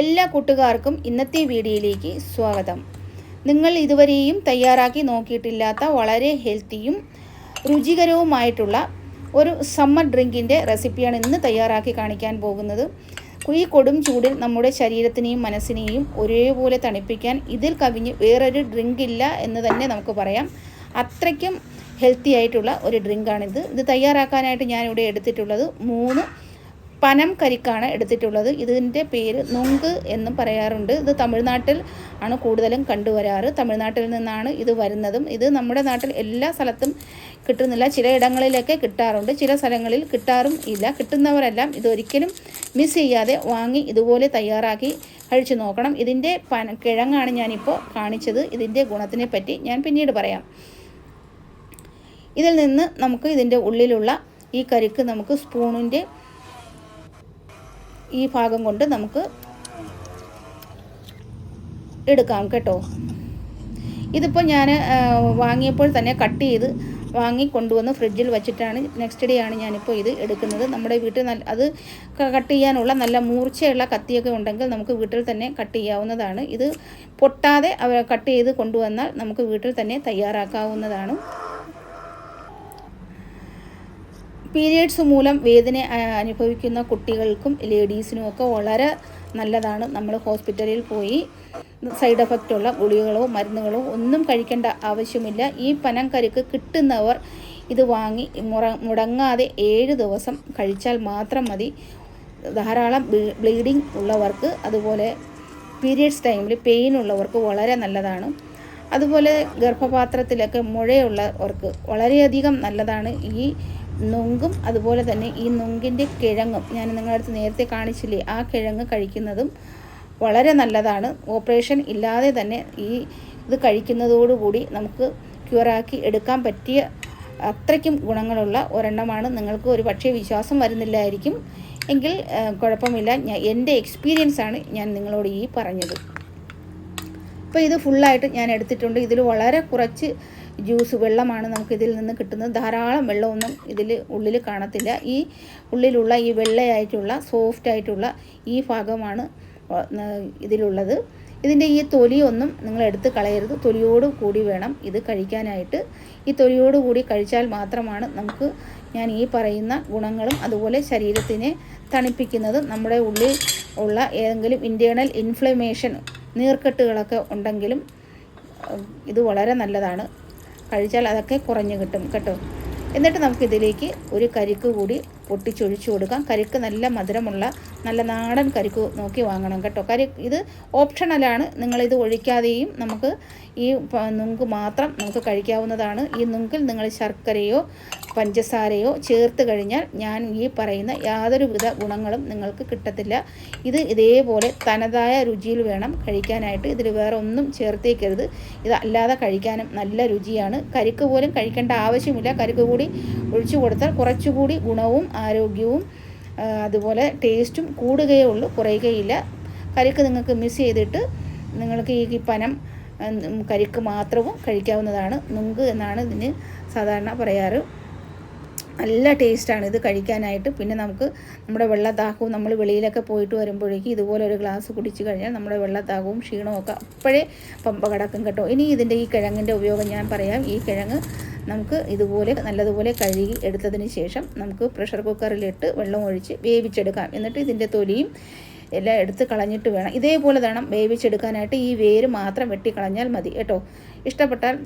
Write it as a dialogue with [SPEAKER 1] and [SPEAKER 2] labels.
[SPEAKER 1] എല്ലാ കൂട്ടുകാർക്കും ഇന്നത്തെ വീഡിയോയിലേക്ക് സ്വാഗതം. നിങ്ങൾ ഇതുവരെയും തയ്യാറാക്കി നോക്കിയിട്ടില്ലാത്ത വളരെ ഹെൽത്തിയും രുചികരവുമായിട്ടുള്ള ഒരു സമ്മർ ഡ്രിങ്കിന്റെ റെസിപ്പിയാണ് ഇന്ന് തയ്യാറാക്കി കാണിക്കാൻ പോകുന്നത്. ഈ കൊടും ചൂടിൽ നമ്മുടെ ശരീരത്തിനെയും മനസ്സിനെയും ഒരേപോലെ തണുപ്പിക്കാൻ ഇതിൽ കവിഞ്ഞ് വേറൊരു ഡ്രിങ്ക് ഇല്ല എന്ന് തന്നെ നമുക്ക് പറയാം. അത്രയ്ക്കും ഹെൽത്തി ആയിട്ടുള്ള ഒരു ഡ്രിങ്കാണിത്. ഇത് തയ്യാറാക്കാനായിട്ട് ഞാനിവിടെ എടുത്തിട്ടുള്ളത് മൂന്ന് പനം കരിക്കാണ് എടുത്തിട്ടുള്ളത്. ഇതിന്റെ പേര് നുങ്ക് എന്നും പറയാറുണ്ട്. ഇത് തമിഴ്നാട്ടിൽ ആണ് കൂടുതലും കണ്ടുവരാറ്. തമിഴ്നാട്ടിൽ നിന്നാണ് ഇത് വരുന്നതും. ഇത് നമ്മുടെ നാട്ടിൽ എല്ലാ സ്ഥലത്തും കിട്ടുന്നില്ല. ചില ഇടങ്ങളിലൊക്കെ കിട്ടാറുണ്ട്. ചില സ്ഥലങ്ങളിൽ കിട്ടാറും ഇല്ല. കിട്ടുന്നവരെല്ലാം ഇതൊരിക്കലും മിസ് ചെയ്യാതെ വാങ്ങി ഇതുപോലെ തയ്യാറാക്കി കഴിച്ചു നോക്കണം. ഇതിന്റെ പന കിഴങ്ങാണ് ഞാനിപ്പോൾ കാണിച്ചത്. ഇതിന്റെ ഗുണത്തിനെ പറ്റി ഞാൻ പിന്നീട് പറയാം. ഇതിൽ നിന്ന് നമുക്ക് ഇതിന്റെ ഉള്ളിലുള്ള ഈ കരിക്ക് നമുക്ക് സ്പൂണിന്റെ ഈ ഭാഗം കൊണ്ട് നമുക്ക് എടുക്കാം കേട്ടോ. ഇതിപ്പോൾ ഞാൻ വാങ്ങിയപ്പോൾ തന്നെ കട്ട് ചെയ്ത് വാങ്ങി കൊണ്ടുവന്ന് ഫ്രിഡ്ജിൽ വെച്ചിട്ടാണ് നെക്സ്റ്റ് ഡേ ആണ് ഞാനിപ്പോൾ ഇത് എടുക്കുന്നത്. നമ്മുടെ വീട്ടിൽ നല്ല അത് കട്ട് ചെയ്യാനുള്ള നല്ല മൂർച്ചയുള്ള കത്തിയൊക്കെ ഉണ്ടെങ്കിൽ നമുക്ക് വീട്ടിൽ തന്നെ കട്ട് ചെയ്യാവുന്നതാണ്. ഇത് പൊട്ടാതെ കട്ട് ചെയ്ത് കൊണ്ടുവന്നാൽ നമുക്ക് വീട്ടിൽ തന്നെ തയ്യാറാക്കാവുന്നതാണ്. പീരിയഡ്സ് മൂലം വേദന അനുഭവിക്കുന്ന കുട്ടികൾക്കും ലേഡീസിനും ഒക്കെ വളരെ നല്ലതാണ്. നമ്മൾ ഹോസ്പിറ്റലിൽ പോയി സൈഡ് എഫക്റ്റ് ഉള്ള ഗുളികകളോ മരുന്നുകളോ ഒന്നും കഴിക്കേണ്ട ആവശ്യമില്ല. ഈ പനം കരുക്ക് കിട്ടുന്നവർ ഇത് വാങ്ങി മുറ മുടങ്ങാതെ ഏഴ് ദിവസം കഴിച്ചാൽ മാത്രം മതി. ധാരാളം ബ്ലീഡിങ് ഉള്ളവർക്ക് അതുപോലെ പീരിയഡ്സ് ടൈമിൽ പെയിൻ ഉള്ളവർക്ക് വളരെ നല്ലതാണ്. അതുപോലെ ഗർഭപാത്രത്തിലൊക്കെ മുഴയുള്ളവർക്ക് വളരെയധികം നല്ലതാണ്. ഈ നൊങ്കും അതുപോലെ തന്നെ ഈ നുങ്കിന്റെ കിഴങ്ങും. ഞാൻ നിങ്ങളുടെ അടുത്ത് നേരത്തെ കാണിച്ചില്ലേ ആ കിഴങ്ങ് കഴിക്കുന്നതും വളരെ നല്ലതാണ്. ഓപ്പറേഷൻ ഇല്ലാതെ തന്നെ ഈ ഇത് കഴിക്കുന്നതോടുകൂടി നമുക്ക് ക്യൂറാക്കി എടുക്കാൻ പറ്റിയ അത്രയ്ക്കും ഗുണങ്ങളുള്ള ഒരെണ്ണമാണ്. നിങ്ങൾക്ക് ഒരു പക്ഷേ വിശ്വാസം വരുന്നില്ലായിരിക്കും. എങ്കിൽ കുഴപ്പമില്ല. ഞാൻ എന്റെ എക്സ്പീരിയൻസാണ് ഞാൻ നിങ്ങളോട് ഈ പറഞ്ഞത്. അപ്പോൾ ഇത് ഫുള്ളായിട്ട് ഞാൻ എടുത്തിട്ടുണ്ട്. ഇതിൽ വളരെ കുറച്ച് ജ്യൂസ് വെള്ളമാണ് നമുക്ക് ഇതിൽ നിന്ന് കിട്ടുന്നത്. ധാരാളം വെള്ളമൊന്നും ഇതിൽ ഉള്ളിൽ കാണത്തില്ല. ഈ ഉള്ളിലുള്ള ഈ വെള്ളയായിട്ടുള്ള സോഫ്റ്റ് ആയിട്ടുള്ള ഈ ഭാഗമാണ് ഇതിലുള്ളത്. ഇതിന്റെ ഈ തൊലിയൊന്നും നിങ്ങൾ എടുത്ത് കളയരുത്. തൊലിയോട് കൂടി വേണം ഇത് കഴിക്കാനായിട്ട്. ഈ തൊലിയോട് കൂടി കഴിച്ചാൽ മാത്രമാണ് നമുക്ക് ഞാൻ ഈ പറയുന്ന ഗുണങ്ങളും അതുപോലെ ശരീരത്തിനെ തണുപ്പിക്കുന്നത്. നമ്മുടെ ഉള്ളിൽ ഉള്ള ഏതെങ്കിലും ഇന്റേർണൽ ഇൻഫ്ലമേഷൻ നീർക്കെട്ടുകളൊക്കെ ഉണ്ടെങ്കിലും ഇത് വളരെ നല്ലതാണ്. കഴിച്ചാൽ അതൊക്കെ കുറഞ്ഞു കിട്ടും കേട്ടോ. എന്നിട്ട് നമുക്കിതിലേക്ക് ഒരു കരിക്ക് കൂടി പൊട്ടിച്ചൊഴിച്ചു കൊടുക്കാം. കരിക്ക് നല്ല മധുരമുള്ള നല്ല നാടൻ കരിക്ക് നോക്കി വാങ്ങണം കേട്ടോ. കരി ഇത് ഓപ്ഷണലാണ്. നിങ്ങളിത് ഒഴിക്കാതെയും നമുക്ക് ഈ നുങ്ക് മാത്രം നമുക്ക് കഴിക്കാവുന്നതാണ്. ഈ നുങ്കിൽ നിങ്ങൾ ശർക്കരയോ പഞ്ചസാരയോ ചേർത്ത് കഴിഞ്ഞാൽ ഞാൻ ഈ പറയുന്ന യാതൊരുവിധ ഗുണങ്ങളും നിങ്ങൾക്ക് കിട്ടത്തില്ല. ഇത് ഇതേപോലെ തനതായ രുചിയിൽ വേണം കഴിക്കാനായിട്ട്. ഇതിൽ വേറെ ഒന്നും ചേർത്തേക്കരുത്. ഇത് അല്ലാതെ കഴിക്കാനും നല്ല രുചിയാണ്. കരിക്ക് പോലും കഴിക്കേണ്ട ആവശ്യമില്ല. കരിക്ക് കൂടി ഒഴിച്ചു കൊടുത്താൽ കുറച്ചുകൂടി ഗുണവും ആരോഗ്യവും അതുപോലെ ടേസ്റ്റും കൂടുകയേ ഉള്ളൂ കുറയുകയില്ല. കരിക്ക് നിങ്ങൾക്ക് മിസ് ചെയ്തിട്ട് നിങ്ങൾക്ക് ഈ പനം കരിക്ക് മാത്രവും കഴിക്കാവുന്നതാണ്. നുങ്ക് എന്നാണ് ഇതിന് സാധാരണ പറയാറ്. നല്ല ടേസ്റ്റാണ് ഇത് കഴിക്കാനായിട്ട്. പിന്നെ നമുക്ക് നമ്മുടെ വെള്ളത്താക്കവും നമ്മൾ വെളിയിലൊക്കെ പോയിട്ട് വരുമ്പോഴേക്കും ഇതുപോലെ ഒരു ഗ്ലാസ് കുടിച്ച് കഴിഞ്ഞാൽ നമ്മുടെ വെള്ളത്താക്കവും ക്ഷീണവും ഒക്കെ അപ്പോഴേ പമ്പ കിടക്കും കേട്ടോ. ഇനി ഇതിന്റെ ഈ കിഴങ്ങിന്റെ ഉപയോഗം ഞാൻ പറയാം. ഈ കിഴങ്ങ് നമുക്ക് ഇതുപോലെ നല്ലതുപോലെ കഴുകി എടുത്തതിന് ശേഷം നമുക്ക് പ്രഷർ കുക്കറിലിട്ട് വെള്ളം ഒഴിച്ച് വേവിച്ചെടുക്കാം. എന്നിട്ട് ഇതിന്റെ തൊലിയും എല്ലാം എടുത്ത് കളഞ്ഞിട്ട് വേണം. ഇതേപോലെ വേണം വേവിച്ചെടുക്കാനായിട്ട് ഈ വേര് മാത്രം വെട്ടിക്കളഞ്ഞാൽ മതി. കേട്ടോ? ഇഷ്ടപ്പെട്ടാൽ